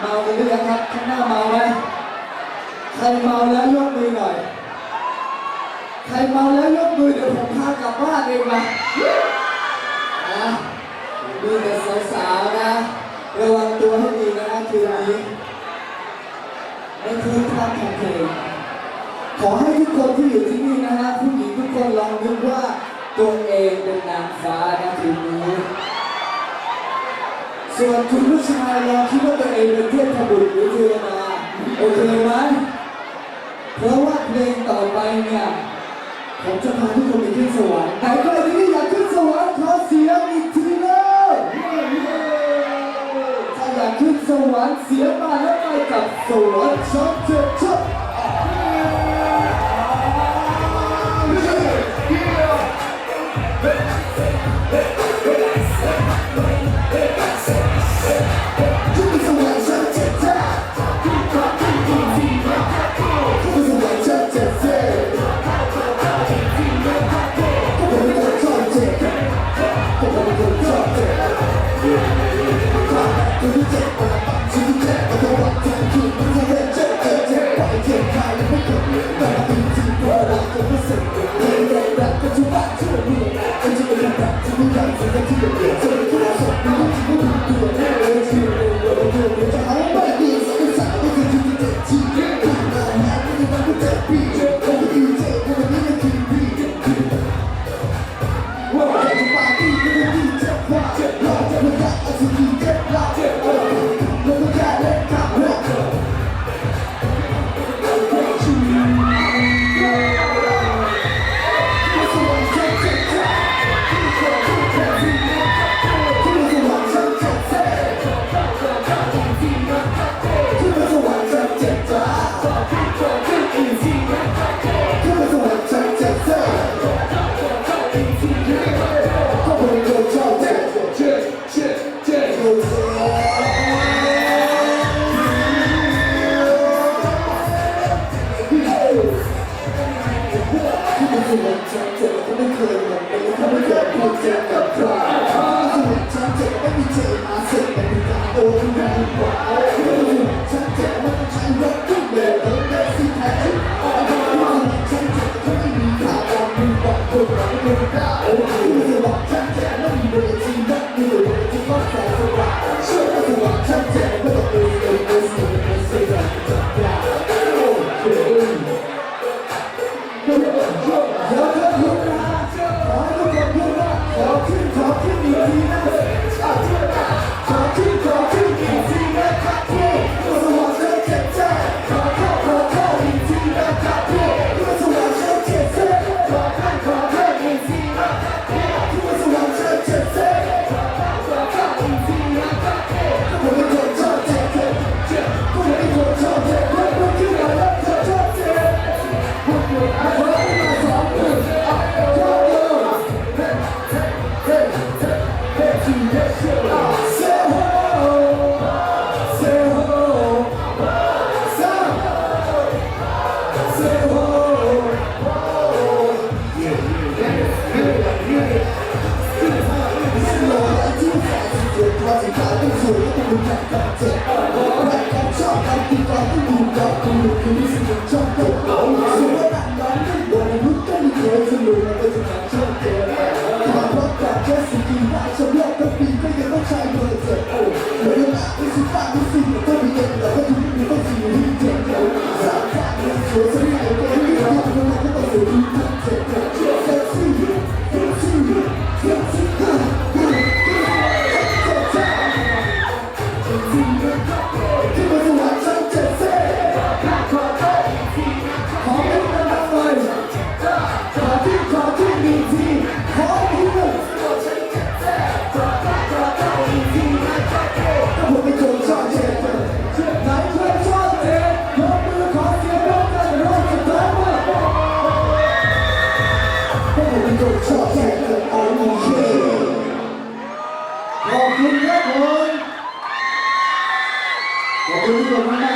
เมากันหรือยังครับข้างหน้าเมาไหมใครเมาแล้วยกมือหน่อย ใครเมาแล้วยกมือเดี๋ยวผมพากลับบ้านเองมานะมีแต่สาวๆนะ ระวังตัวให้ดีนะคืนนี้ไม่คืนท่าทางเพลงขอให้ทุกคนที่อยู่ที่นี่นะฮะผู้หญิงทุกคนลองนึกว่าตัวเองเป็นนางฟ้านะคืนนี้ ส่วนคุณผู้ชายลองคิดว่าตัวเองเป็นเทพบุตรหรือเทวดาโอเคไหมเพราะว่าเพลงต่อไปเนี่ย ผมจะพาทุกคนไปขึ้นสวรรค์ไหนใครที่อยากขึ้นสวรรค์ขอเสียงอีกทีเลยถ้าอยากขึ้นสวรรค์เสียงมาแล้วไปกับสวรรค์ชอตเจ็ด ก็ไม่เคยหมดไปก็ไม่เคยพูดเจ็บกับใครที่เป็นส่วนฉันเจ็บไม่มีเจ็บมาเสร็จแต่เป็นการโอนแรงกว่าที่เป็นส่วนฉันเจ็บไม่ต้องใช้รถทุกเบลแล้วได้สิแท้ออที่เป็นส่วนฉันเจ็บก็ไม่มีข่าวออกมือบอกคนเราไม่เป็นได้ที่เป็นส่วนฉันเจ็บไม่มีเวทีนักมีแต่เวทีก็แสนสว่างเชื่อว่าส่วฉันเจ็บไม่ต้องเอเอเอสเอเอสเอเอสจับยาโอ้เจ๋งเดี๋ยวเเ கொண்ட